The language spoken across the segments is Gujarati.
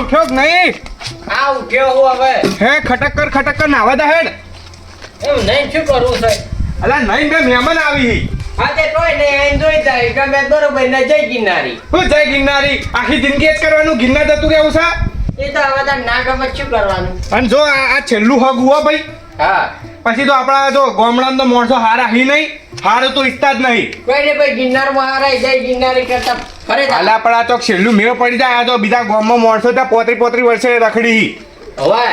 ઉઠ્યો કે નહીં. આ ઉઠ્યો હું હવે. હે ખટક્કર ખટક્કર નાવા દા હેડ. એમ નહીં શું કરવું છે? અલા નહીં બે મહેમાન આવી હી. તે કોઈ નહીં આઈને જોઈ જાય કે મેં બરોબર ને જય ગિરનારી. હું જય ગિરનારી. આખી જિંદગી જ કરવાનું ગિરનાર જતું રહેવું છે? એ તો હવે તાર ના ગમે શું કરવાનું? અને જો આ છેલ્લું હગ હુआ ભાઈ. હા. પછી તો આપણા જો ગામડામાં તો માણસો હારા હી નહીં હાર તો ઈચ્છતા જ નહીં. કોઈ ને કોઈ ગિરનારમાં હારાય જય ગિરનારી કરતા ફરે. આલા પડા તો છેલ્લું મેળ પડી જાય આ તો બીજા ગામમાં માણસો ત્યાં પોતરી પોતરી વર્ષે રખડી હી. હવે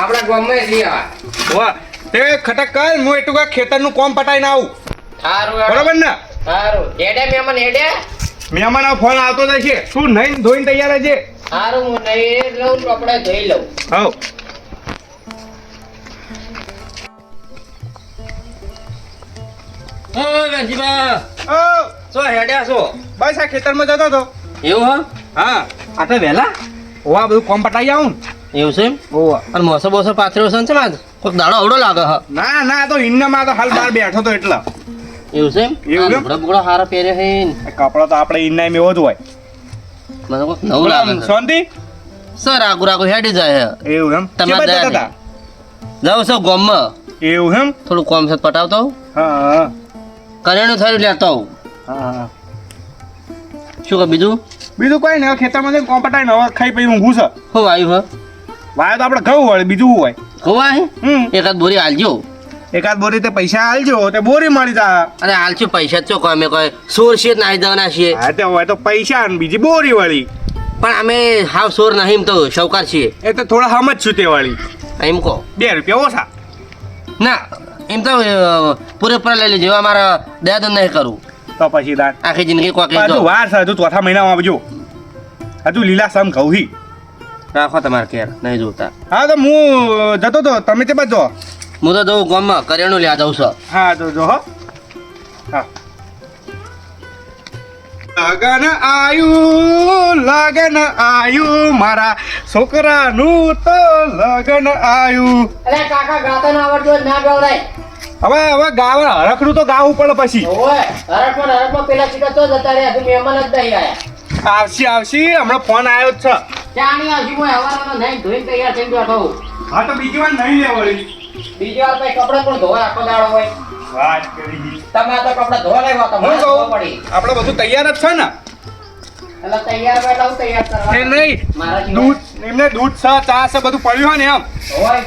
આપણા ગામમાં એટલી આવા. તે ખટક્કર હું એટલું કાંઈ ખેતરનું કોમ પટાઈને આવું. સારું બરોબર ને? સારું હેડે મહેમાન હેડે. મહેમાનનો ફોન આવતો નથી શું નહીં ધોઈને તૈયાર છે સારું હું નહીં લઉં કપડા ધોઈ લઉં. હવ. ઓ વેજીબા ઓ. શું હેડ્યા છો? બસ આ ખેતરમાં જતો તો એવું હા? હા. તો વહેલા? ઓવા બધું કોમ પટાઈ આવું એવું છે એમ? ઓવા અને મોસો બોસો પાથર્યો છે ને ચમ આજ કોઈક દાડો અવડો લાગે હ. ના ના તો ઇન્નામાં તો હાલ બહાર બેઠો તો એટલા. એવું છે એવું આ લુગડો બુગડો હારો પહેર્યો છે કપડા તો આપણે ઇન્નામાં એવો જ હોય. મને કોઈક નવું લાગે શાંતિ? સર આગુ આગુ હેડી જાય એવું એમ? તમે? જાઉં છો ગામમાં. એવું એમ? થોડું કોમ છે પટાવતો હા હા. કરેણું થયું લેતો હોઉં. હા. હા શું કે બીજું? બીજું કોઈ નહીં ખેતરમાં જઈને કોમ નવા ખાઈ પછી ઊંઘું છે. શું આવ્યું હ? વાય તો આપણે ઘઉં વળે બીજું હોય? ખોવાય એકાદ બોરી હાલજો એકાદ બોરી તે પૈસા આલજો તે બોરી મળી જા અને હાલજો પૈસા ચો અમે કોઈ સોર છીએ નાહી દેવાના છીએ? હા તે હોય તો પૈસા ને બીજી બોરી વળી. પણ અમે હાવ સોર નહીં તો શૌકાર છીએ. એ તો થોડા સમજ છું તે વાળી. એમ કહો. બે રૂપિયા ઓછા. ના એમ તો પૂરેપૂરા લઈ લેજો અમારા દયાદન નહીં કરું. તો પછી દાન આખી જિંદગી કોક હજુ વાર છે હજુ ચોથા મહિનામાં આવજો. હજુ લીલા સમ ઘઉં હી રાખો તમારે ઘેર નહીં જોતા. હા તો હું જતો તો તમે તે બાજુ હું તો જઉં ગામમાં કરિયાણું લેવા જાઉં છું. હા તો જો હો. હા. લગન આયુ લગન આયુ મારા છોકરાનું તો લગન આયુ. અરે કાકા ગાતા ના આવડતો ના ગવરાય. હવે હવે ગાવા હરખડું તો ગાવું પડે પછી. ઓય હરકમાં હરકમાં પેલા ચીકા તો જતા રહ્યા હજુ મહેમાન જ નહીં આયા. આવશે આવશે હમણાં ફોન આવ્યો જ છે. ચાણી હું નહીં ધોઈને તૈયાર હા તો બીજી વાર નહીં લેવડી. બીજી વાર પછી કપડાં પણ ધોવા આખો દાડો હોય. વાત કરી. તમે તો કપડાં ધોવા લાવ્યા હું તમારે ધોવા કહું પડી. આપણે બધું તૈયાર જ છે ને? એટલે તૈયાર બેઠા હું તૈયાર કરવા. એ નહીં દૂધ એમને દૂધ છે ચા છે બધું પડ્યું હોય ને એમ.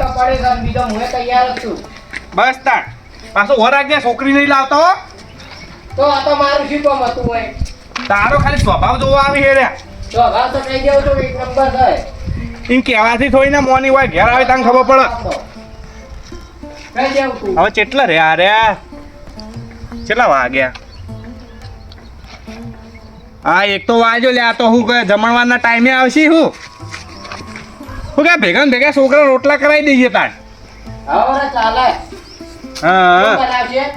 તો પડે બીજો હું તૈયાર જ છું. બસ તાર પાછો વરાગ ને છોકરી નહીં લાવતો તો આ તો મારું શું કામ હતું હોય. તારો ખાલી સ્વભાવ જોવા આવી હે રે સ્વભાવ તો કહી દેવું તો એક નંબર છે એમ કહેવાથી થોડી ના મોની હોય ઘેર આવે તને ખબર પડે. હવે કેટલા રે આ રે? કેટલા વાગ્યા? હા એક તો વાજો લે આ તો હું કહે જમણવારના ટાઈમે આવશે હું? હું કે ભેગા ભેગા છોકરા રોટલા કરાવી દઈએ તાર હવે ચાલે. હા. શું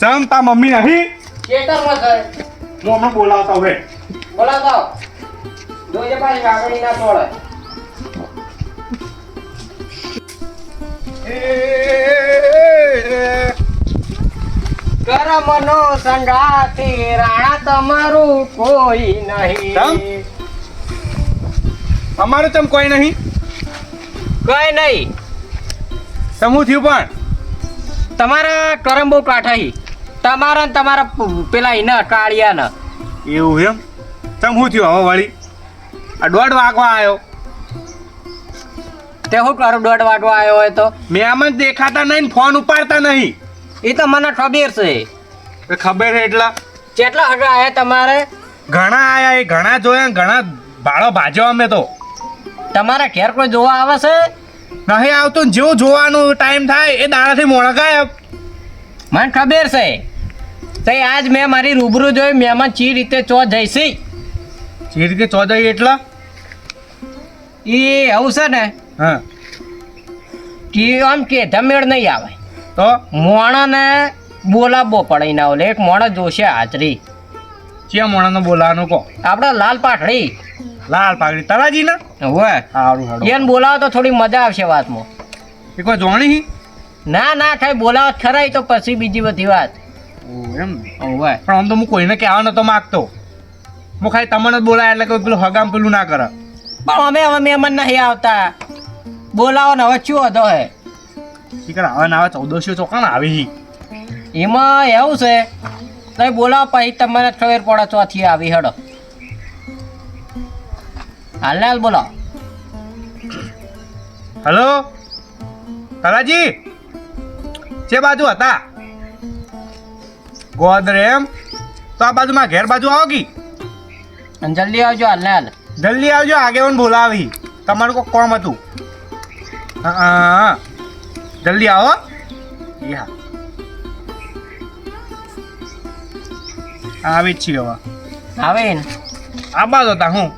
ચમ તા મમ્મી નહીં. ખેતરમાં છે હું હમણાં બોલાવતા હવે બોલાવો જોજે પાછી વાગણી ના તોડે. કરમનો સંગાતી રાણા તમારું કોઈ નહીં. અમારું તમ કોઈ નહીં? કઈ નહીં. સમૂહ થયું પણ? તમારા કરમ બહુ કાઠાઈ. તમારા ને તમારા પેલા એના કાળિયાના. એવું એમ? તમ હું થયું હવે વળી? આ દોઢ વાગવા આવ્યો. તે શું કરું દોઢ વાગવા આવ્યો હોય તો? મહેમાન દેખાતા નહીં ને ફોન ઉપાડતા નહીં. એ તો મને ખબર છે. ખબર એટલા? કેટલા હગા આવ્યા તમારે? ઘણા આયા એ ઘણા જોયા ઘણા ભાડો ભાજ્યો અમે તો. તમારા ઘેર કોઈ જોવા આવે છે? નહીં આવતું ને જેવું જોવાનું ટાઈમ થાય એ દાડાથી મોડા ગાયબ મને ખબર છે. તે આજ મેં મારી રૂબરૂ જોઈ મહેમાન ચી રીતે ચો જઈશી ચી રીતે ચો જઈ એટલે? એ આવું છે ને હા. કે આમ કે ધમેળ નહીં આવે. તો? મોણાને બોલાવવો પડે ના ઓલે. એક મોણા જોશે હાજરી. ચિયા મોણાનો બોલાવાનું કહો આપણે લાલ પાઠડી લાલ પાઘડી. તલાજી ને? હોય. સારું સારું એને બોલાવો તો થોડી મજા આવશે વાતમાં. એ કોઈ જોણી ના ના ખાઈ બોલાવો ખરાય તો પછી બીજી બધી વાત. એમ. હોય. પણ આમ તો હું કોઈને કહેવા નતો માગતો. હું ખાલી તમને જ બોલાય એટલે કોઈ પેલું હગામ પેલું ના કરે. પણ અમે હવે મહેમાન નહીં આવતા. બોલાવો ને હવે શું હતો હે? શીખર હવે ના આવે ચૌદસો ચોકાણ આવી એમાં એવું છે તમે બોલાવો પછી તમને ખબર પડે ચોથી આવી હેડો. હાલ હાલ બોલો. હલો? તલાજી જે બાજુ હતા? ગોદરે એમ? તો આ બાજુમાં ઘેર બાજુ આવો કી? અને જલ્દી આવજો હાલ હાલ. જલ્દી આવજો આગેવાન બોલાવી. તમારું કોઈ કોમ હતું? હા. જલ્દી આવો. યા આવી જ છીએ હવે. આવે ને આ બાજુ હતા હું?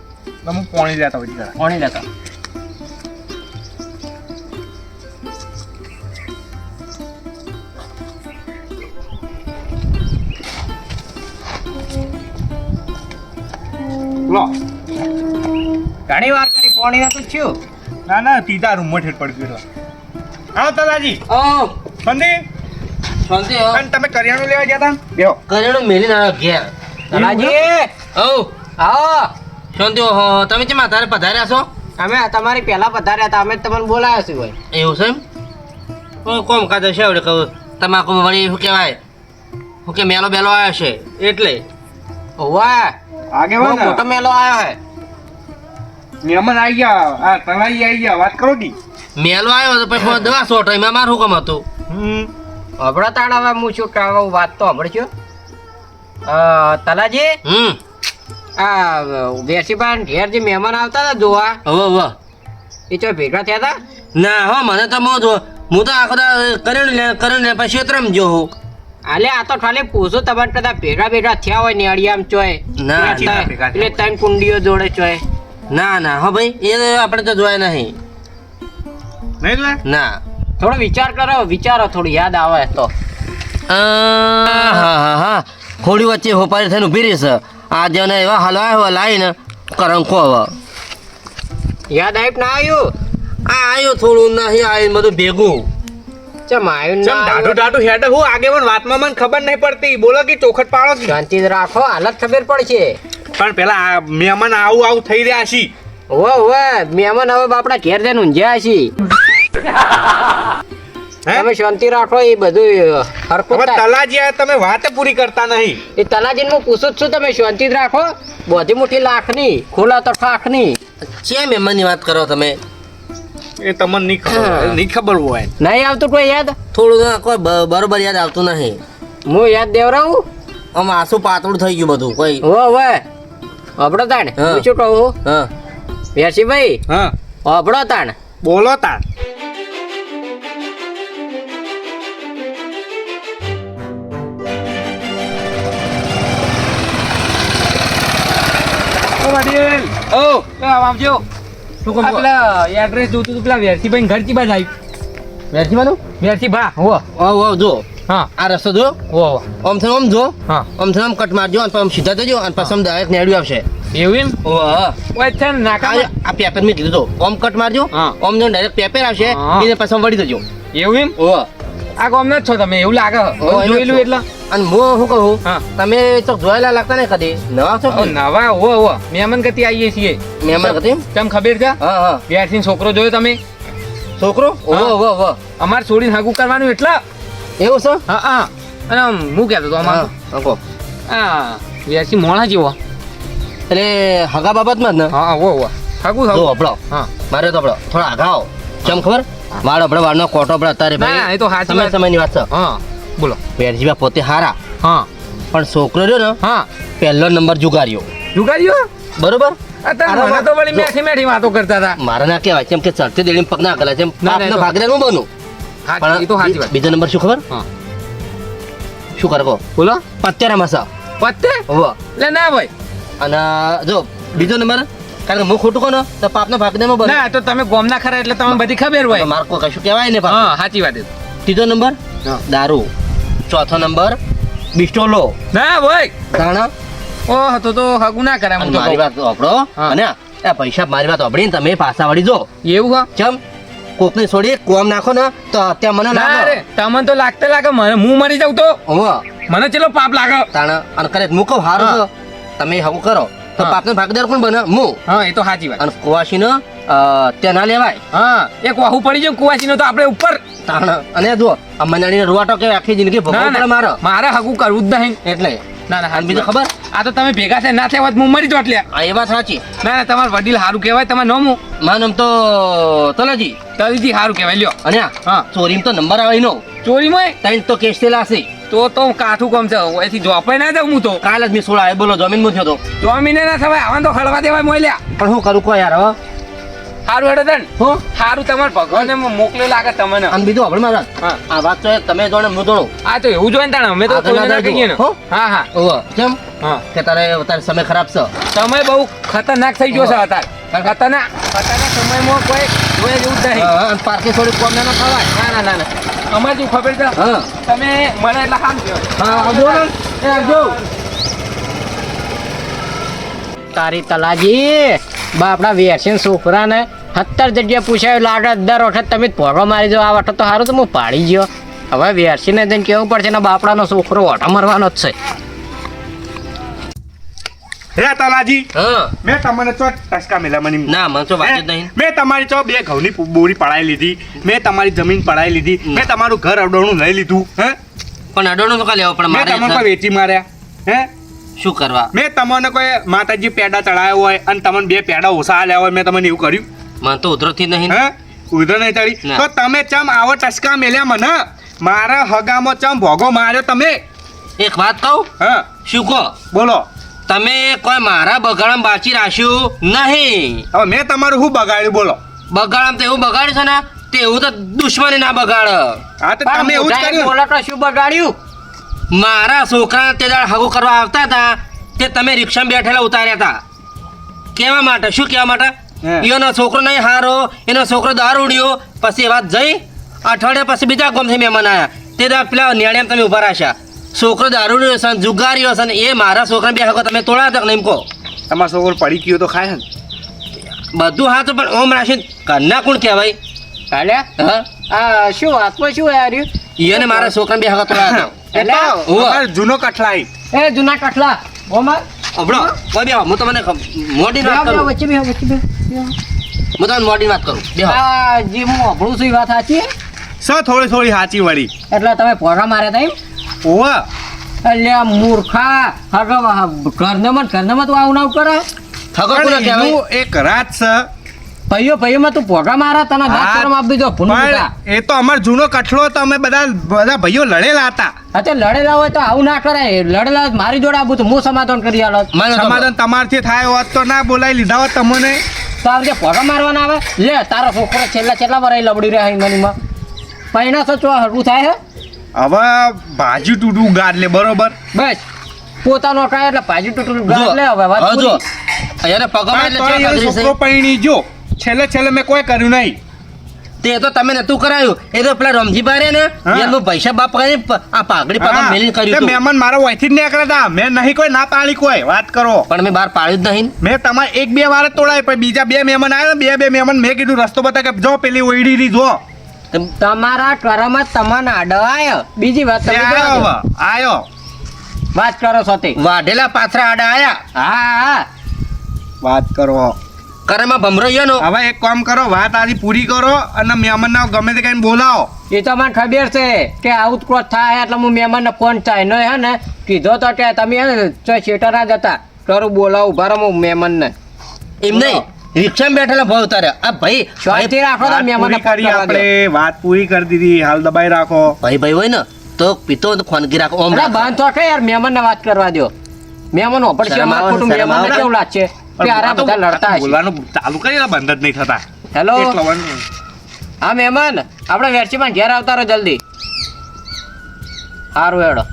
હું પોણી લેતા પછી જરા કોણી લેતો લો ઘણી વાર કરી પોણી નતું થયું ના ના સીધા રૂમમાં ઠેઠ પડી ગયો આવો તલાજી સંધી સંધી અને તમે કરિયાણું લેવા ગયા હતા કરિયાણું મેલીને આવ્યો ઘેર તલાજી ઓ આવો શાંતિ હો તમે કેમ તારે પધાર્યા છો? અમે તમારી પહેલા પધાર્યા હતા અમે તમને બોલાયા છીએ ભાઈ. એવું છે એમ? કોમ કાજે છે આવડે કહું તમાકુ વળી શું કહેવાય? શું કે મેલો બેલો આવ્યો છે? એટલે. વાહ આગેવાન મોટો મેલો આવ્યો હે મહેમાન આવી ગયા આ તલાઈ આવી ગયા વાત કરો કી? મેલો આવ્યો તો પછી દવા સોટો એમાં મારું કામ હતું. હમ. હબળો તાણ હવે હું શું કહું વાત તો હબળજો તલાજી? હમ. આ વેસીભાઈ ઘેર જે મહેમાન આવતા હતા જોવા. હવે હવે. એ ચો ભેગા થયા હતા? ના હો મને તો મો જો હું તો આખો કરણ લે કરણ લે પછી ઉતરમ જો હું. આલે આ તો ખાલી પૂછું તમારે કદાચ ભેગા ભેગા થયા હોય ને અડિયામ ચોય. ના, એટલે ત્રણ કુંડીઓ જોડે ચોય. ના ના. હો ભાઈ એ આપણે તો જોયા નહીં. નહીં જોયા? ના. થોડો વિચાર કરો વિચારો થોડું યાદ આવે તો. આ, હા હા હા. ખોડી વચ્ચે હોપારી થઈને ઊભી રહીશ આ જેને એવા હલવા હવા લાવીને કરંકો હવે યાદ આવ્યું ના આવ્યું આ આવ્યું થોડું નહીં આવ્યું બધું ભેગું. ચમ આવ્યું ચમ ના ડાઢું? ડાઢું હેડ હું આગેવાન વાતમાં મને ખબર નહીં પડતી. બોલો કે ચોખટ પાડો શાંતિ રાખો હાલત ખબર પડશે. પણ પેલા મહેમાન આવું આવું થઈ રહ્યા છે. ઓ ઓ મહેમાન હવે બાપડા ઘેર જઈને ઊંઝ્યા છે તમે શાંતિ રાખો એ બધું હરકું તલાજી તમે વાત પૂરી કરતા નહીં. એ તલાજીને હું પૂછું છું તમે શાંતિ રાખો. બધી મોટી લાખની ખોલા તો ઠાકની. છે મહેમાનની વાત કરો તમે? એ તમને નહીં ખબર નહીં ખબર હોય. નહીં આવતું કોઈ યાદ? થોડું કોઈ બરોબર યાદ આવતું નહીં. હું યાદ દેવરાવું? આમ આસુ પાતળું થઈ ગયું બધું કોઈ. હો હવે અબડો તાણ હા. શું કહું? હા. વેરસીભાઈ હા. અબડો તાણ. બોલો તાર ઓ આવજો. શું કામ પેલા એડ્રેસ જોતું હતું પેલા વેરસીભાઈ ઘર ચી બાજ આવ્યું વેરજીવાનું વેરસી ભા હો. ઓ ઓ જો. હા. આ રસ્તો જો. આમ આમ જો. હા. આમ આમ કટ મારજો અને આમ સીધા જજો અને પછી આમ ડાયરેક્ટ નેડ્યું આવશે. એવું એમ? ઓય છે ને નાકા આ પેપર મેં કીધું તો. ઓમ કટ મારજો. ઓમ જો ડાયરેક્ટ પેપર આવશે. એને પછી વળી દેજો એવું એમ? ઓ આ ગામ જ છો તમે એવું લાગે. ઓ, જોયેલું એટલે. અને હું શું કહું. તમે તો જોયેલા લાગતા ને કદી? નવા છો નવા હો હો મહેમાન ગતિ આવીએ છીએ. મહેમાન કતી? કેમ ખબર છે? હા છોકરો જોયો તમે? છોકરો. ઓહો ઓહો ઓહો અમારે છોડીને હાગું કરવાનું એટલે. એવું છે? હા હા. અને હું કહેતો હતો અમાર હા, વેરસી મોણા જેવો. એટલે હગા બાબતમાં જ ને? હા હો હો હાગુ હાગુ. અપડાવ હા. મારે તો અપડો થોડા હગાઓ ચમ ખબર? વાળ અપડે વાળનો કોટો પણ અત્યારે ભાઈ એ તો સાચી સમય. સમયની વાત છે. હા બોલો. વેરજીબા પોતે હારા. હા. પણ છોકરો રહ્યો ને હા. પહેલો નંબર જુગાર્યો જુગાર્યો બરોબર? મને તો વળી મેઠી મેઠી વાતો કરતા હતા. મારા ના કહેવાય કેમ કે ચડતી દેડી પગ ના કરે છે ના, તો- ભાગીદાર હું બનું? હા એ તો સાચી વાત. બીજો નંબર શું ખબર? શું કરે બોલો. પત્યારા મસા પત્તે લે ના ભાઈ અને જો બીજો નંબર? કારણ કે હું ખોટું કહું તો પાપના ભાગીદાર હું બનું. ના તો તમે ગોમના ખરા એટલે તમને બધી ખબર હોય. મારે કોઈ કશું કહેવાય ને હા સાચી વાત ત્રીજો નંબર? દારૂ. ચોથો નંબર? બિસ્ટોલો. ના ભાઈ તાણા ઓહ તો તો હગુ ના કરે હું તો મારી. વાત હા. અને આ પૈસા મારી વાત સાંભળીને તમે પાછા વળી જો. એવું હા? ચમ કોકને છોડી કોમ નાખો ને તો અત્યારે મને ના રે તમને તો લાગતે લાગે મને હું મરી જાઉં તો? મને ચેલો પાપ લાગે. તાણા અને કરે મૂકો હારો તમે હવું કરો. તો. પાકનો ભાગીદાર કોણ બને? હું. હા એ તો સાચી વાત. અને કુવાસીનો તે ત્યાં ના લેવાય. હા એક વાહુ પડી જાય કુવાસીનો તો આપણે ઉપર. તાણ અને જો આ મંડાણીને રૂવાટો કે આખી જિંદગી ભોગવવું પડે મારો. મારે હગું કરવું જ નહીં. એટલે. ના ના બીજું ખબર? આ તો તમે ભેગા થાય ના થયા હું મરી જોટ આ એ વાત સાચી. ના ના તમારું વડીલ સારું કહેવાય તમારે નોમું મારું નામ તો તલાજી. તરીથી સારું કહેવાય લ્યો. અને હા. ચોરીમાં તો નંબર આવે નો ચોરીમાં? ત્રણ તો કેસ થયેલા હશે. તો તો હું કાઠું કોમ છે. એથી જોપાઈ ના જાઉં હું તો. કાલ જ મેં સોળા બોલો જમીનમાં થયો તો. ચોમીને ના થવાય આવા તો ખડવા દેવાય મોઈ લ્યા પણ હું કરું કો યાર હવે સારું હેડો તન. હું? સારું તમારે ભગવાને મોકલે લાગે તમને. અને બીજું આપણે મારા. આ વાત તો તમે જોડે હું જોડું. આ તો એવું જોઈએ ને તાણે અમે તો કોઈને ના કહીએ ને. હા? હા ઓ કેમ? હા. કે તારે તારે સમય ખરાબ છે. સમય બહુ ખતરનાક થઈ ગયો છે અત્યારે. ખતરનાક ખતરનાક સમયમાં કોઈ જોઈ જેવું જ નહીં. પાર્કે થોડી કોમ ના ખવાય. ના ના ના. અમારે જેવું ખબર છે હા. તમે મને એટલે સારું હા આવજો. ને આવજો. તારી તલાજી બાપડા વેરસીન છોકરાને સત્તર જગ્યાએ પૂછાયું લાગે દર વખત તમે પોગો મારી દો આ વખત તો સારું તો હું પાડી ગયો. હવે વેરસીને જઈને કેવું પડશે ને બાપડાનો છોકરો ઓટો મરવાનો જ છે. હે તલાજી. હા. મેં તમને ચો ટસકા મેલા મને ના મને તો વાત જ નહીં. મેં તમારી ચો બે ઘઉંની બોરી પડાવી લીધી. મેં તમારી જમીન પડાવી લીધી. મેં તમારું ઘર અડોણું લઈ લીધું હે? પણ અડોણો તો કા લેવો પણ મારે તમને કોઈ વેચી માર્યા હે? શું કરવા? મેં તમને કોઈ માતાજી પેડા ચડાયો હોય અને તમને બે પેડા ઓછા આલ્યા હોય મેં તમને એવું કર્યું. મને તો ઉધરથી નહીં. હે? ઉધર નહીં ચડી. તો તમે ચમ આવો ટસકા મેલ્યા મને? મારા હગામાં ચમ ભોગો માર્યો તમે? એક વાત કહું? હા. શું કહો? બોલો. તમે કોઈ મારા બગાડમ બાચી રાખ્યું નહીં. હવે મેં તમારું શું બગાડ્યું બોલો. બગાડમ તો એવું બગાડ્યું છે ને તે એવું તો દુશ્મની ના બગાડ. હા તો તમે એવું જ કર્યું. બોલો તો શું બગાડ્યું? મારા છોકરા તે દાડ હગું કરવા આવતા હતા તે તમે રિક્ષામાં બેઠેલા ઉતાર્યા હતા. કેવા માટે? શું કહેવા માટે. એનો છોકરો નહીં હારો એનો છોકરો દારૂડિયો પછી એ વાત જઈ અઠવાડિયા પછી બીજા ગામથી મહેમાન આવ્યા તે દાડ પેલા ન્યાણિયામાં તમે ઊભા રાખ્યા. છોકરો દારૂ નો હશે જુગારીઓ હશે ને એ મારા છોકરા બે હકો તમે તોડા તક નહીં કહો. તમારો છોકરો પડી ગયો તો ખાય ને. બધું તો પણ ઓમ રાખીને ઘરના કોણ કહેવાય? કાલ્યા હા. આ શું વાતમાં શું આવ્યું એને મારા છોકરા બે હકો તોડા હતા એ તો ઉવ્વ. અમારો જૂનો કઠલાઈ. એ જૂના કઠલા. ઓમર અબડો કોઈ બે હું તમને મોટી વાત કરું. વચ્ચે બે વચ્ચે બેહો. હું તમને મોટી વાત કરું. હા. જે હું અભળું છું વાત સાચી? સ થોડી થોડી સાચી વળી. એટલે તમે પોરા માર્યા હતા એમ? ઓવા એટલે મૂર્ખા. હગા ઘરનામાં ઘરનામાં તું આવું આવું કરે? હગો કોને કહેવાય? એક રાત છે. ભાઈઓ ભાઈઓમાં તું ભોગા મારા તને દાંત કરમ આપી દો ભૂન એ તો અમાર જૂનો કઠલો તો અમે બધા બધા ભાઈઓ લડેલા હતા. અતે લડેલા હોય તો આવું ના કરાય. લડેલા મારી જોડે આવું તો હું સમાધાન કરી આલો. સમાધાન. તમારથી થાય હોત તો ના બોલાવી લીધા હોત તમને. તો આ પોગા મારવાના આવે. લે તારો છોકરો છેલ્લા છેલ્લા વરાય લબડી રહ્યા મનીમાં. પૈણા સચવા હરું થાય હે? હવે ભાજી તૂટું ગાડ લે બરોબર? બસ. પોતાનો કાય એટલે ભાજી તૂટું ગાડ લે હવે વાત જો. અરે પગમાં એટલે છોકરો પૈણી જો. છેલ્લે છેલ્લે મેં કોઈ કર્યું નહીં. તે તો તમે નતું કરાયું. એ તો પેલા રમજી બારે ને. એનું પૈસા બાપ કરી આ પાઘડી પગમાં મેલી કર્યું મહેમાન મારા વહીથી જ નીકળ્યા હતા મેં નહીં કોઈ ના પાડી કોઈ વાત કરો. પણ મેં બહાર પાડ્યું જ નહીં. મેં તમારે એક બે વાર તોડાય પણ બીજા બે મહેમાન આવ્યા બે બે મહેમાન મેં કીધું રસ્તો બતા કે જો પેલી ઓઈડી જો. તમારા કરમાં તમને આડો આયો. બીજી વાત તમે આયો વાત કરો સોતી. વાઢેલા પાથરા આડા આયા. હા હા. વાત કરો. કરમાં ભમરો ઈયોનો. હવે એક કામ કરો વાત આજી પૂરી કરો અને મહેમાન ગમે તે કઈ બોલાવો. એ તો મને ખબર છે કે આવું જ ક્રોધ થાય એટલે હું મહેમાનને ફોન થાય નો હે ને? કીધો તો કે તમે ને ચો શેટર ના જતા. કરું બોલાવું ભરમ રહો હું મહેમાનને. એમ નહીં? રિક્ષામાં બેઠેલા ભાવ ઉતારે આ ભાઈ શાંતિ રાખો તો ફોન કરી આપણે વાત પૂરી કરી દીધી. હાલ દબાઈ રાખો. ભાઈ ભાઈ હોય ને તો પીતો ખોનગી રાખો ઓમ રાખો. તો કે યાર મહેમાનને વાત કરવા દો મહેમાન ઓપડશે શરમ અમારે ખોટું મહેમાનને? કેવું લાગશે કે આરા બધા લડતા છે બોલવાનું ચાલુ કરી બંધ જ નહીં થતા. હેલો? હા મહેમાન આપણે વેરચીમાં ઘેર આવતા રહો જલ્દી. સારું હેડો.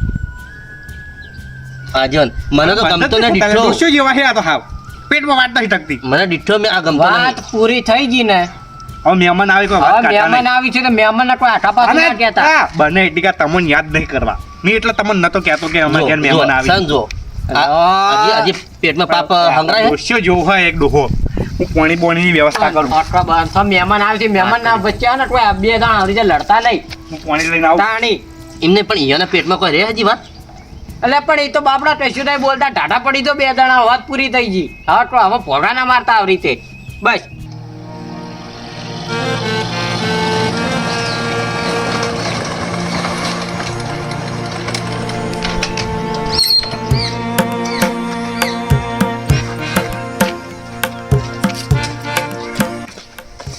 હા મને તો બંધ ગમતો નથી. જેવા હે આ તો હાવ? પેટમાં વાત નથી ટકતી મને દીઠો મેં આ ગમતો વાત પૂરી થઈ ગઈ ને. હવે મહેમાન આવે કોઈ વાત કાઢતા મહેમાન આવી છે તો મહેમાનને કોઈ આખા પાછું ના કહેતા. બને એટલી કાં તમને યાદ નહીં કરવા. મેં એટલે તમને નતો કહેતો કે અમારે ઘેર મહેમાન આવી. સંજો. આજે પેટમાં પાપ હંગરાય હે? ડોસ્યો હોય એક ડોહો. હું પોણી બોણીની વ્યવસ્થા કરું. આટલા બાંધો મહેમાન આવે છે. મહેમાન ના વચ્ચે ને કોઈ આ બે જણા આવી લડતા નહીં. હું પોણી લઈને આવું. તાણી. એમને પણ ઈયાના પેટમાં કોઈ રે હજી વાત? એટલે પણ એ તો બાપડા કશું નહીં બોલતા ટાટા પડી તો બે જણા વાત પૂરી થઈ ગઈ. હવે તો હવે ભોગા ના મારતા આવી રીતે. બસ.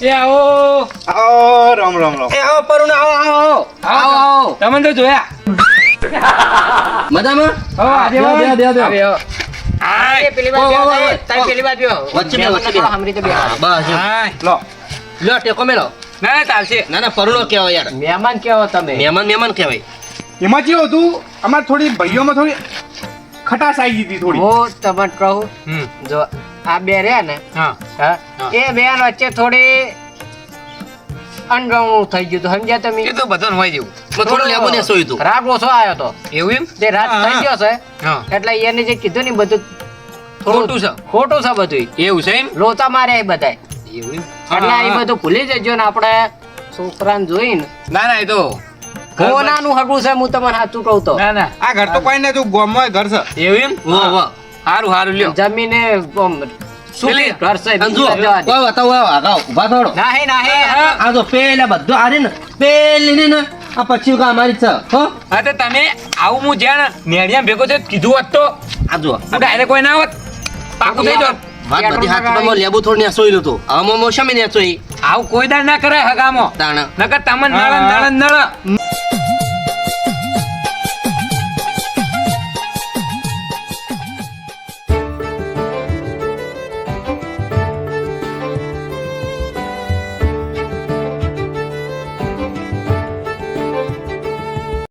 એ આવો. આવો રામ રામ રામ. એ આવો પરુણ આવો આવો આવો. આવો આવો. તમને તો જોયા. મજામાં? હો આજે બે, બે, બે, બે. હવે હા, પેલી ઓ, તારી પેલી બાજુ બેહો. વચ્ચે બેહો, વચ્ચે હમરી તો બે બસ લો. લો ટેકો મેલો. ના ના ચાલશે. ના ના પરુણો કહેવાય યાર. મહેમાન કેવો તમે. મહેમાન મહેમાન કહેવાય. એમાં કેવું હતું? અમારે થોડી ભાઈઓમાં થોડી ખટાશ આવી ગઈ હતી થોડી. હું તમને કહું. હમ. જો આ બે રહ્યા ને. હા. એ બે વચ્ચે થોડી અણગમણું થઈ ગયું હતું. સમજ્યા તમે? એ તો બધાને હોય જેવું. થોડું લેબુ ને સોયું હતું રાગ ઓછો આવ્યો તો? એવું એમ? તે રાત થઈ ગયો છે. એટલે એને જે કીધું ને બધું ખોટું છે. ખોટું છે બધું એવું છે એમ? લોચા મારે એ બધાય. એવું એમ? એટલે હા, એ. બધું ભૂલી જજો ને આપણે છોકરાને જોઈને. ના ના એ તો કોનાનું હગું છે હું તમને સાચું કહું તો? ના ના. આ ઘર તો કોઈ ને તું ગોમમાં ઘર છે. એવું એમ? વાહ વાહ. સારું સારું લ્યો. જમીને જો જવા. કોઈ બતાવો આવો આગાઓ થોડો નાહી નાહી. આ જો પેલા બધું આ ને પેલી ને ને આ પછી કા અમારી છે હો? હા તો તમે આવું હું જ્યાં નેડિયા ભેગો છે કીધું હોત તો. આ જો ડાયરેક્ટ કોઈ ના હોત? પાકું થઈ જાત. વાત બધી હાથ લેબુ થોડું ને ને સોઈ આવું કોઈ દાડ ના કરે હગામો. તાણ. નકર તમને નળ નળ નળ.